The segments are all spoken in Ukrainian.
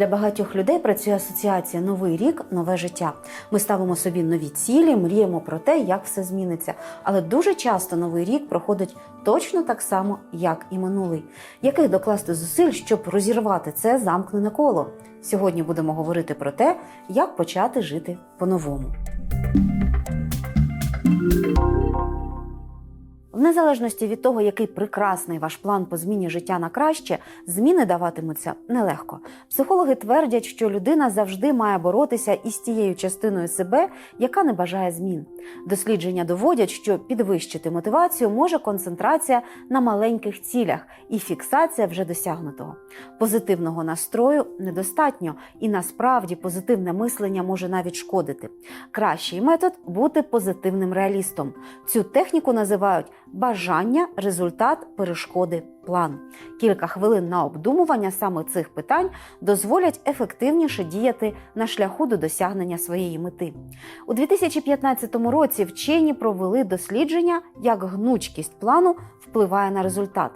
Для багатьох людей працює асоціація Новий рік, нове життя. Ми ставимо собі нові цілі, мріємо про те, як все зміниться. Але дуже часто новий рік проходить точно так само, як і минулий. Яких докласти зусиль, щоб розірвати це замкнене коло? Сьогодні будемо говорити про те, як почати жити по-новому. В незалежності від того, який прекрасний ваш план по зміні життя на краще, зміни даватимуться нелегко. Психологи твердять, що людина завжди має боротися із тією частиною себе, яка не бажає змін. Дослідження доводять, що підвищити мотивацію може концентрація на маленьких цілях і фіксація вже досягнутого. Позитивного настрою недостатньо, і насправді позитивне мислення може навіть шкодити. Кращий метод бути позитивним реалістом. Цю техніку називають бажання, результат, перешкоди, план. Кілька хвилин на обдумування саме цих питань дозволять ефективніше діяти на шляху до досягнення своєї мети. У 2015 році вчені провели дослідження, як гнучкість плану впливає на результат.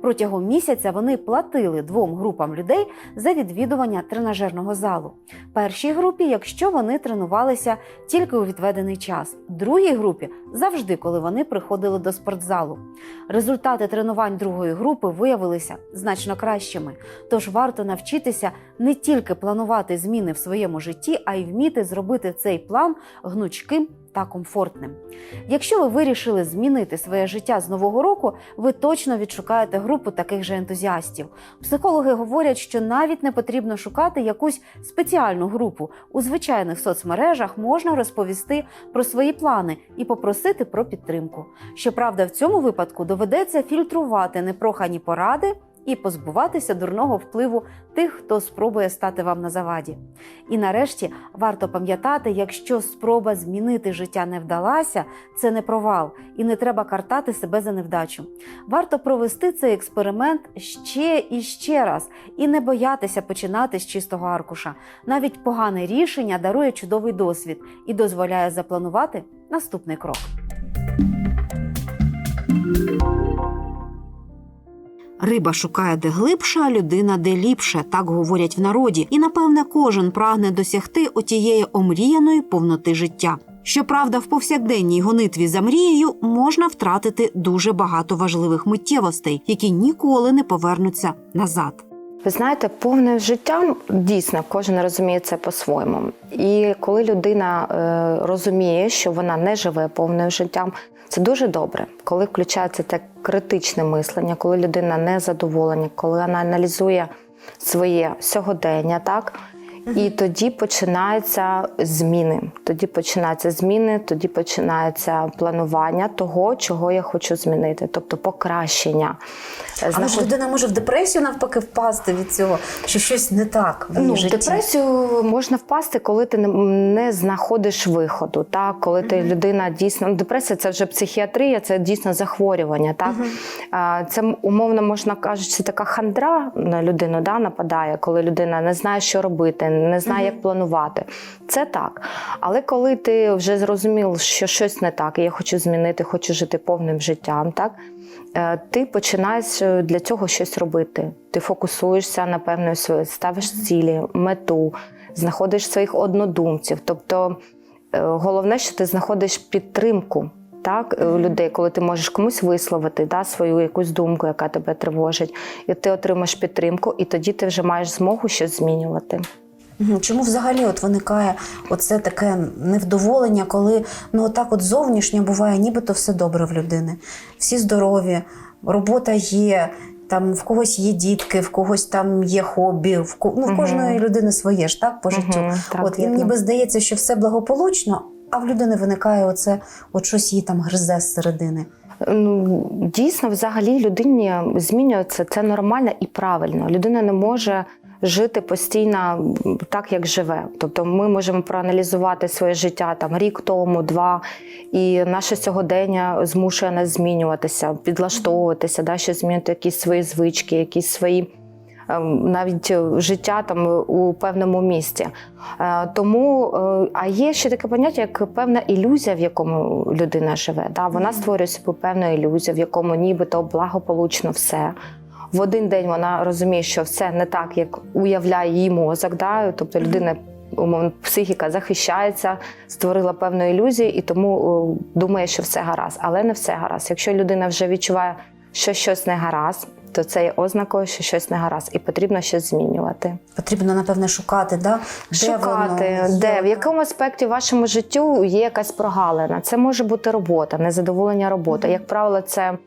Протягом місяця вони платили двом групам людей за відвідування тренажерного залу. Першій групі, якщо вони тренувалися тільки у відведений час, другій групі завжди, коли вони приходили до спортзалу. Результати тренувань другої групи виявилися значно кращими. Тож варто навчитися не тільки планувати зміни в своєму житті, а й вміти зробити цей план гнучким та комфортним. Якщо ви вирішили змінити своє життя з нового року, ви точно відшукаєте групу таких же ентузіастів. Психологи говорять, що навіть не потрібно шукати якусь спеціальну групу. У звичайних соцмережах можна розповісти про свої плани і попросити про підтримку. Щоправда, в цьому випадку доведеться фільтрувати непрохані поради. І позбуватися дурного впливу тих, хто спробує стати вам на заваді. І нарешті варто пам'ятати, якщо спроба змінити життя не вдалася, це не провал, і не треба картати себе за невдачу. Варто провести цей експеримент ще і ще раз, і не боятися починати з чистого аркуша. Навіть погане рішення дарує чудовий досвід і дозволяє запланувати наступний крок. Риба шукає де глибше, а людина де ліпше, так говорять в народі, і напевне кожен прагне досягти отієї омріяної повноти життя. Щоправда, в повсякденній гонитві за мрією можна втратити дуже багато важливих миттєвостей, які ніколи не повернуться назад. Ви знаєте, повним життям дійсно кожен розуміє це по-своєму. І коли людина е, розуміє, що вона не живе повним життям, це дуже добре. Коли включається те критичне мислення, коли людина не задоволена, коли вона аналізує своє сьогодення, так. І тоді починаються зміни. Тоді починаються зміни, тоді починається планування того, чого я хочу змінити, тобто покращення. Але ж людина може в депресію навпаки впасти від цього, що щось не так в Ну, в депресію можна впасти, коли ти не, знаходиш виходу. Так? Коли ти людина дійсно ну, депресія це вже психіатрія, це дійсно захворювання. Так? А, Це умовно можна кажучи, така хандра на людину да, нападає, коли людина не знає, що робити, не знає, як планувати. Це так. Але коли ти вже зрозумів, що щось не так, і я хочу змінити, хочу жити повним життям, так? Е, ти починаєш е, для цього щось робити. Ти фокусуєшся на певної своїй, ставиш цілі, мету, знаходиш своїх однодумців. Тобто е, головне, що ти знаходиш підтримку. Так, у людей, коли ти можеш комусь висловити да, свою якусь думку, яка тебе тривожить, і ти отримаєш підтримку, і тоді ти вже маєш змогу щось змінювати. Чому взагалі от виникає оце таке невдоволення, коли ну отак от зовнішньо буває, нібито все добре в людини, всі здорові, робота є. Там в когось є дітки, в когось там є хобі, в ко... ну, в кожної людини своє ж так по життю. Мгм, так, от і ніби здається, що все благополучно, а в людини виникає оце, от щось її там гризе зсередини. Ну, дійсно, взагалі людині змінюється це нормально і правильно. Людина не може жити постійно так, як живе. Тобто ми можемо проаналізувати своє життя там рік тому, два, і наше сьогодення змушує нас змінюватися, підлаштовуватися, да, що змінити якісь свої звички, якісь свої. ем, Навіть життя там у певному місці. Е, Тому, е, а є ще таке поняття, як певна ілюзія, в якому людина живе. Да? Вона створює собі певну ілюзію, в якому нібито благополучно все. В один день вона розуміє, що все не так, як уявляє її мозок. Да? Тобто людина. Умовно, психіка захищається, створила певну ілюзію і тому думає, що все гаразд. Але не все гаразд. Якщо людина вже відчуває, що щось не гаразд, то це є ознакою, що щось не гаразд, і потрібно щось змінювати. Потрібно, напевне, шукати, да? де Шукати, воно, де, в якому аспекті в вашому життю є якась прогалина. Це може бути робота, незадоволення роботи. Як правило, це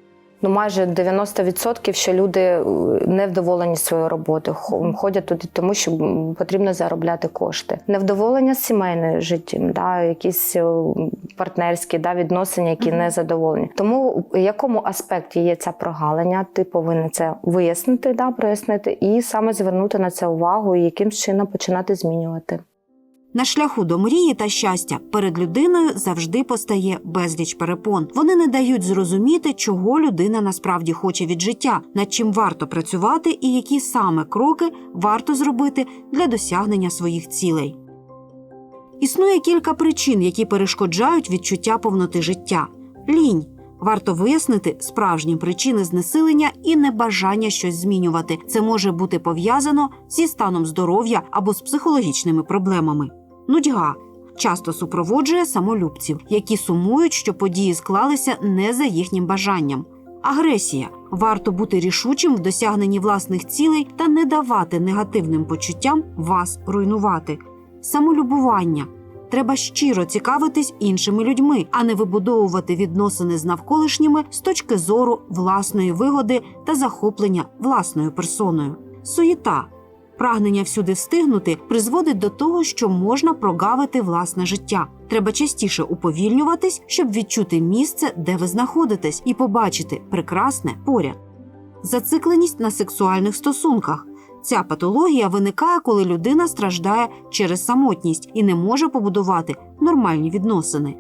ну майже 90%, що люди е, невдоволені своєю роботою. Хо- Ходять туди, тому що потрібно заробляти кошти. Невдоволення з сімейною життям, да, якісь е, партнерські да, відносини, які не задоволені. Тому в якому аспекті є ця прогалина, ти повинен це вияснити, да, прояснити, і саме звернути на це увагу, і яким чином починати змінювати. На шляху до мрії та щастя перед людиною завжди постає безліч перепон. Вони не дають зрозуміти, чого людина насправді хоче від життя, над чим варто працювати і які саме кроки варто зробити для досягнення своїх цілей. Існує кілька причин, які перешкоджають відчуття повноти життя. Лінь. Варто вияснити справжні причини знесилення і небажання щось змінювати. Це може бути пов'язано зі станом здоров'я або з психологічними проблемами. Нудьга часто супроводжує самолюбців, які сумують, що події склалися не за їхнім бажанням. Агресія варто бути рішучим в досягненні власних цілей та не давати негативним почуттям вас руйнувати. Самолюбування треба щиро цікавитись іншими людьми, а не вибудовувати відносини з навколишніми з точки зору власної вигоди та захоплення власною персоною. Суєта Прагнення всюди встигнути призводить до того, що можна прогавити власне життя. Треба частіше уповільнюватись, щоб відчути місце, де ви знаходитесь, і побачити прекрасне поряд. Зацикленість на сексуальних стосунках. Ця патологія виникає, коли людина страждає через самотність і не може побудувати нормальні відносини.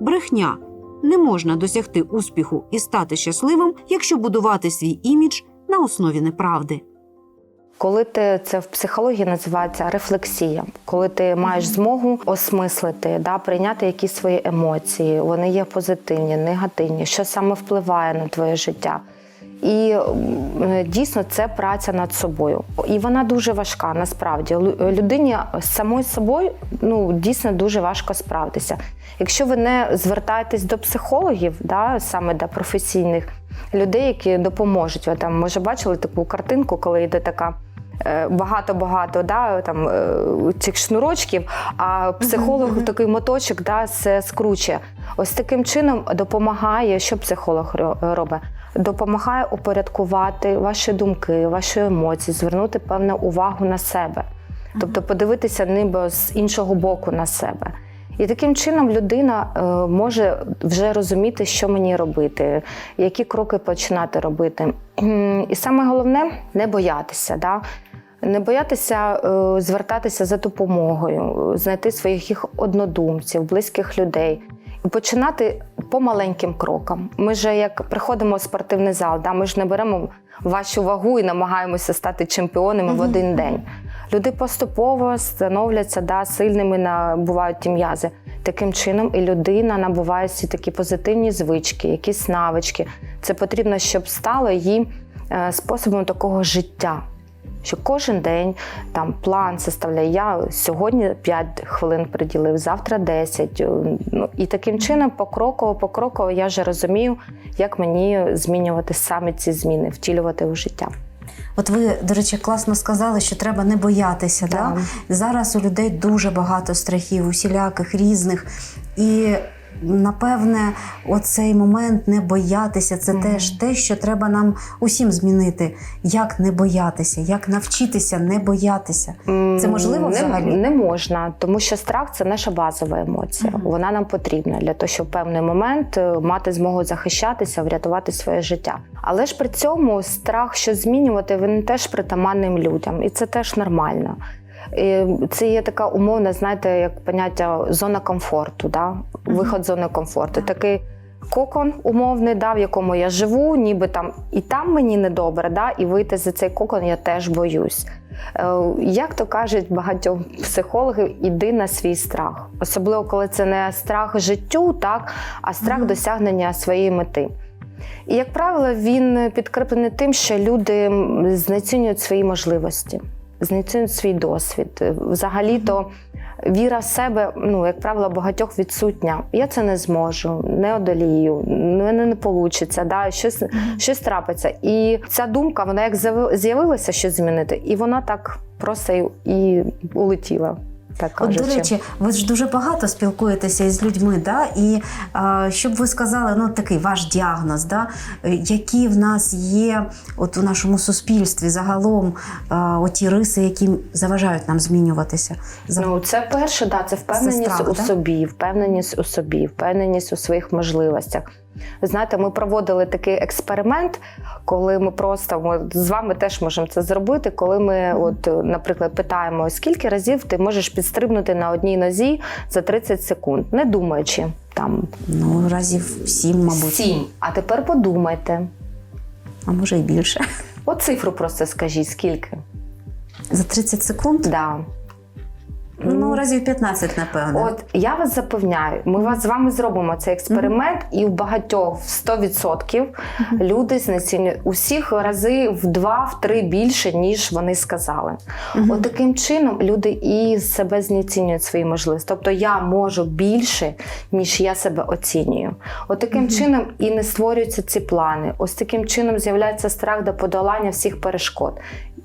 Брехня не можна досягти успіху і стати щасливим, якщо будувати свій імідж на основі неправди. Коли ти це в психології називається рефлексія, коли ти маєш змогу осмислити, да, прийняти якісь свої емоції, вони є позитивні, негативні, що саме впливає на твоє життя. І дійсно це праця над собою. І вона дуже важка насправді. Людині з самою собою ну, дійсно дуже важко справитися. Якщо ви не звертаєтесь до психологів, да, саме до професійних людей, які допоможуть. Ви там може бачили таку картинку, коли йде така. е, Багато-багато да, там, е, цих шнурочків, а психолог такий моточок да, все скручує. Ось таким чином допомагає, що психолог робить? Допомагає упорядкувати ваші думки, ваші емоції, звернути певну увагу на себе. Тобто подивитися ніби з іншого боку на себе. І таким чином людина е, може вже розуміти, що мені робити, які кроки починати робити. І саме головне не боятися. Да? Не боятися е, звертатися за допомогою, знайти своїх однодумців, близьких людей і починати по маленьким крокам. Ми ж як приходимо в спортивний зал, да, ми ж не беремо вашу вагу і намагаємося стати чемпіонами в один день. Люди поступово становляться да, сильними, набувають ті м'язи. Таким чином, і людина набуває всі такі позитивні звички, якісь навички. Це потрібно, щоб стало їй е, способом такого життя. Що кожен день там план составляє. Я сьогодні 5 хвилин приділив, завтра 10. е, Ну і таким чином, покроково, покроково я вже розумію, як мені змінювати саме ці зміни, втілювати у життя. От ви, до речі, класно сказали, що треба не боятися. Да? Да? Зараз у людей дуже багато страхів, усіляких різних. І напевне, оцей момент не боятися це Мгм. теж те, що треба нам усім змінити. Як не боятися, як навчитися не боятися. Це можливо не, взагалі? Не можна, тому що страх це наша базова емоція. Мгм. Вона нам потрібна для того, щоб в певний момент е, мати змогу захищатися, врятувати своє життя. Але ж при цьому страх, що змінювати, він теж притаманним людям, і це теж нормально. І Це є така умовна, знаєте, як поняття зона комфорту, да? виход з зони комфорту. Такий кокон умовний, да, в якому я живу, ніби там і там мені недобре, да, і вийти за цей кокон я теж боюсь. Е, Як то кажуть багатьом психологів, іди на свій страх. Особливо, коли це не страх життю, так, а страх Мгм. досягнення своєї мети. І, як правило, він підкріплений тим, що люди знецінюють свої можливості, знецінюють свій досвід. Взагалі-то віра в себе, ну, як правило, багатьох відсутня. Я це не зможу, не одолію, мене не вийде, да, щось, щось трапиться. І ця думка, вона як з'яви- з'явилася щось змінити, і вона так просто і улетіла. Так От, до речі, ви ж дуже багато спілкуєтеся із людьми, да? і а, щоб ви сказали, ну такий ваш діагноз, да? які в нас є от у нашому суспільстві загалом а, оті риси, які заважають нам змінюватися. Ну, це перше, да, це впевненість страх, у да? собі, впевненість у собі, впевненість у своїх можливостях. Знаєте, ми проводили такий експеримент, коли ми просто ми з вами теж можемо це зробити. Коли ми, от, наприклад, питаємо, скільки разів ти можеш підстрибнути на одній нозі за 30 секунд, не думаючи там Ну, разів сім, мабуть, сім. А тепер подумайте. а може і більше. От цифру просто скажіть, скільки? За 30 секунд? Да. Ну, разів 15, напевно. От я вас запевняю, ми вас з вами зробимо цей експеримент, і в багатьох в 100% люди знецінюють усіх рази в два-в три більше, ніж вони сказали. От таким чином люди і себе знецінюють свої можливості. Тобто я можу більше, ніж я себе оцінюю. От таким чином і не створюються ці плани. Ось таким чином з'являється страх до подолання всіх перешкод.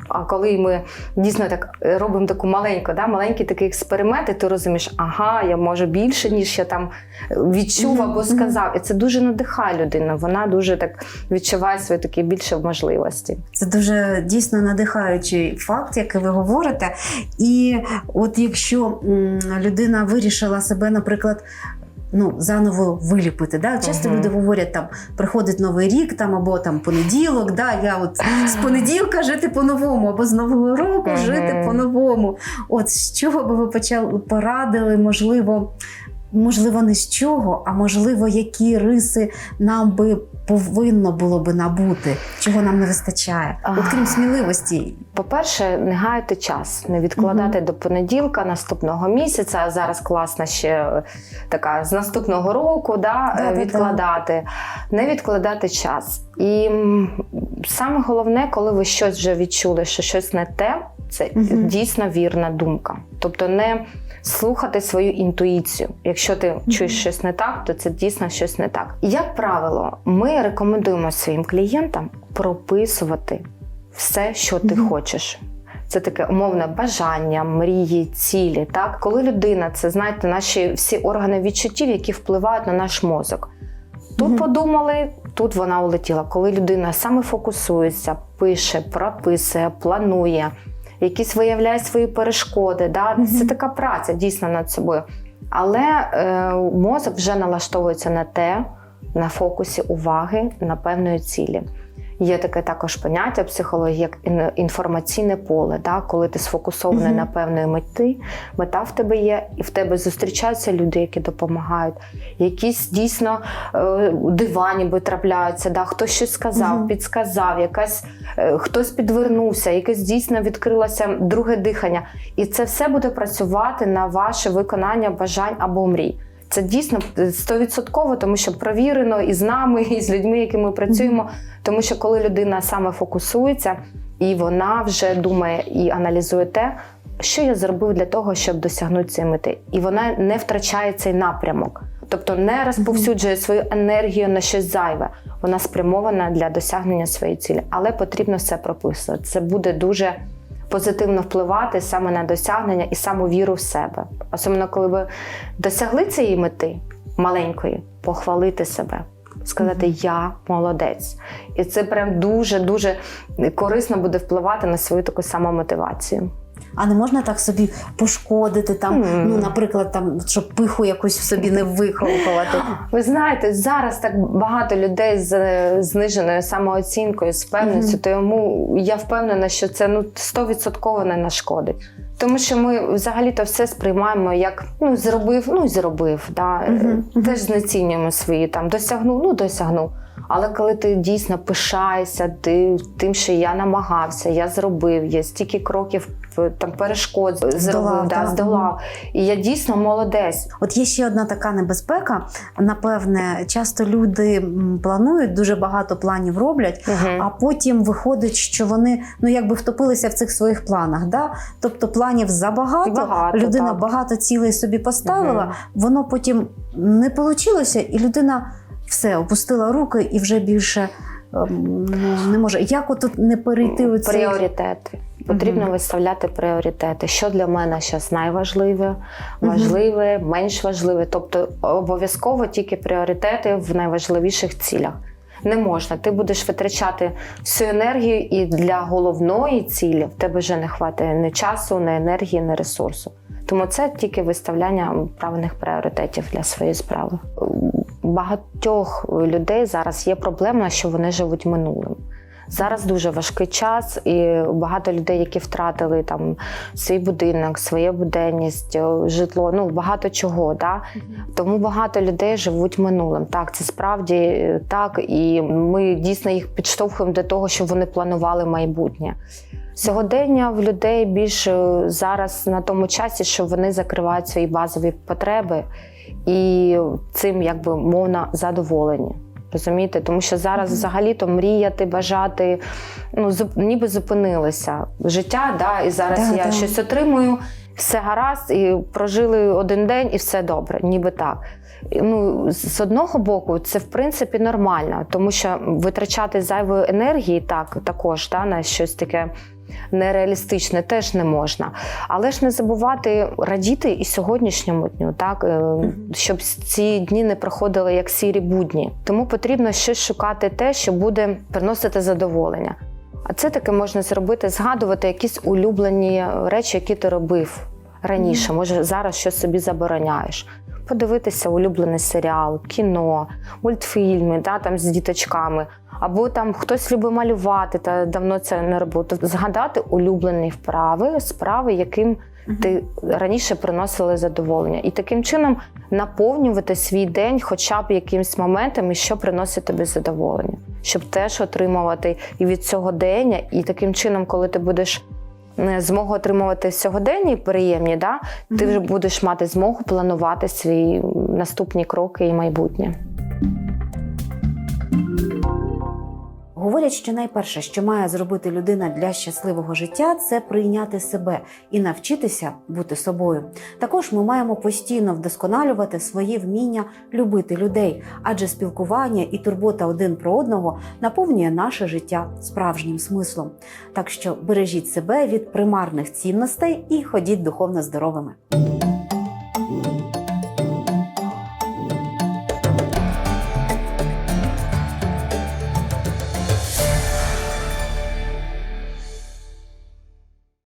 А коли ми дійсно так е, робимо таку маленьку, да, маленький такий експеримент, і ти розумієш, ага, я можу більше, ніж я там е, відчув або сказав. І це дуже надихає людину. Вона дуже так відчуває свої такі більше можливості. Це дуже дійсно надихаючий факт, який ви говорите. І от якщо людина вирішила себе, наприклад. Ну, заново виліпити. Да? Часто Мгм. люди говорять, там приходить новий рік там, або там понеділок, да? я от з понеділка жити по-новому, або з Нового року Мгм. жити по-новому. От з чого би ви почали порадили, можливо, можливо, не з чого, а можливо, які риси нам би повинно було би набути, чого нам не вистачає. От крім сміливості. По-перше, не гаяти час, не відкладати до понеділка наступного місяця. Зараз класна ще е, така з наступного року, да, е, Да-да-да. відкладати, не відкладати час. І саме головне, коли ви щось вже відчули, що щось не те, це Мгм. дійсно вірна думка. Тобто не слухати свою інтуїцію. Якщо ти чуєш щось не так, то це дійсно щось не так. Як правило, ми рекомендуємо своїм клієнтам прописувати все, що ти Мгм. хочеш. Це таке умовне бажання, мрії, цілі. Так, коли людина, це знаєте, наші всі органи відчуттів, які впливають на наш мозок. Тут Мгм. подумали, тут вона улетіла. Коли людина саме фокусується, пише, прописує, планує, якісь виявляє свої перешкоди. Да? Це така праця дійсно над собою. Але е, мозок вже налаштовується на те, на фокусі уваги на певної цілі. Є таке також поняття психології, як інформаційне поле, да? коли ти сфокусований Мгм. на певної мети, мета в тебе є, і в тебе зустрічаються люди, які допомагають. Якісь дійсно е, дива ніби трапляються, да? хтось щось сказав, Мгм. підсказав, якась, е, хтось підвернувся, якесь дійсно відкрилося друге дихання. І це все буде працювати на ваше виконання бажань або мрій. Це дійсно стовідсотково, тому що провірено і з нами, і з людьми, які ми працюємо. Тому що коли людина саме фокусується і вона вже думає і аналізує те, що я зробив для того, щоб досягнути цієї мети, і вона не втрачає цей напрямок, тобто не розповсюджує свою енергію на щось зайве. Вона спрямована для досягнення своєї цілі, але потрібно все прописувати. Це буде дуже позитивно впливати саме на досягнення і саму віру в себе. Особливо, коли ви досягли цієї мети маленької, похвалити себе. Сказати я молодець, і це прям дуже дуже корисно буде впливати на свою таку самомотивацію. А не можна так собі пошкодити, там, ну, наприклад, там, щоб пиху якусь в собі не виховувати. Ви знаєте, зараз так багато людей з зниженою самооцінкою, з певністю, Мгм. тому я впевнена, що це ну 100% не нашкодить. Тому що ми взагалі-то все сприймаємо як ну зробив, ну зробив. Да? Мгм, мгм. Теж знецінюємо свої там досягнув, ну досягнув. Але коли ти дійсно пишаєшся ти, тим, що я намагався, я зробив, я стільки кроків там перешкод зробив, да, здолав. І я дійсно молодець. От є ще одна така небезпека. Напевне, часто люди планують дуже багато планів роблять, Мгм. а потім виходить, що вони ну якби втопилися в цих своїх планах. Да? Тобто планів забагато, Багато, людина так. багато цілей собі поставила, Мгм. воно потім не вийшло, і людина все опустила руки і вже більше. ем, Ну, не може. Як отут не перейти у цей... Пріоритети. Потрібно Мгм. виставляти пріоритети. Що для мене зараз найважливе, важливе, менш важливе. Тобто обов'язково тільки пріоритети в найважливіших цілях. Не можна. Ти будеш витрачати всю енергію, і для головної цілі в тебе вже не хватає ні часу, ні енергії, ні ресурсу. Тому це тільки виставляння правильних пріоритетів для своєї справи. Багатьох людей зараз є проблема, що вони живуть минулим. Зараз дуже важкий час, і багато людей, які втратили там свій будинок, своє буденність, е, житло, ну багато чого. Да? Тому багато людей живуть минулим. Так, це справді е, так, і ми дійсно їх підштовхуємо до того, щоб вони планували майбутнє. Сьогодення в людей більше зараз на тому часі, що вони закривають свої базові потреби і цим якби мовно задоволені. Розумієте, тому що зараз взагалі-то мріяти, бажати, ну зуп, ніби зупинилося життя, да, і зараз Да, я да. щось отримую, все гаразд, і прожили один день, і все добре, ніби так. Ну, з з одного боку, це в принципі нормально, тому що витрачати зайвої енергії так також да, на щось таке нереалістичне теж не можна. Але ж не забувати радіти і сьогоднішньому дню, так е, щоб ці дні не проходили як сірі будні. Тому потрібно щось шукати те, що буде приносити задоволення. А це таки можна зробити, згадувати якісь улюблені речі, які ти робив раніше. Може, зараз щось собі забороняєш. Подивитися улюблений серіал, кіно, мультфільми, да, там з діточками. Або там хтось любить малювати та давно це не робив. Тобто згадати улюблені вправи, справи, яким ти раніше приносили задоволення, і таким чином наповнювати свій день, хоча б якимсь моментами, що приносить тобі задоволення, щоб теж отримувати і від сьогодення, і таким чином, коли ти будеш е, змогу отримувати сьогоденні приємні, да, ти вже будеш мати змогу планувати свої наступні кроки і майбутнє. Говорять, що найперше, що має зробити людина для щасливого життя, це прийняти себе і навчитися бути собою. Також ми маємо постійно вдосконалювати свої вміння любити людей, адже спілкування і турбота один про одного наповнює наше життя справжнім смислом. Так що бережіть себе від примарних цінностей і ходіть духовно здоровими.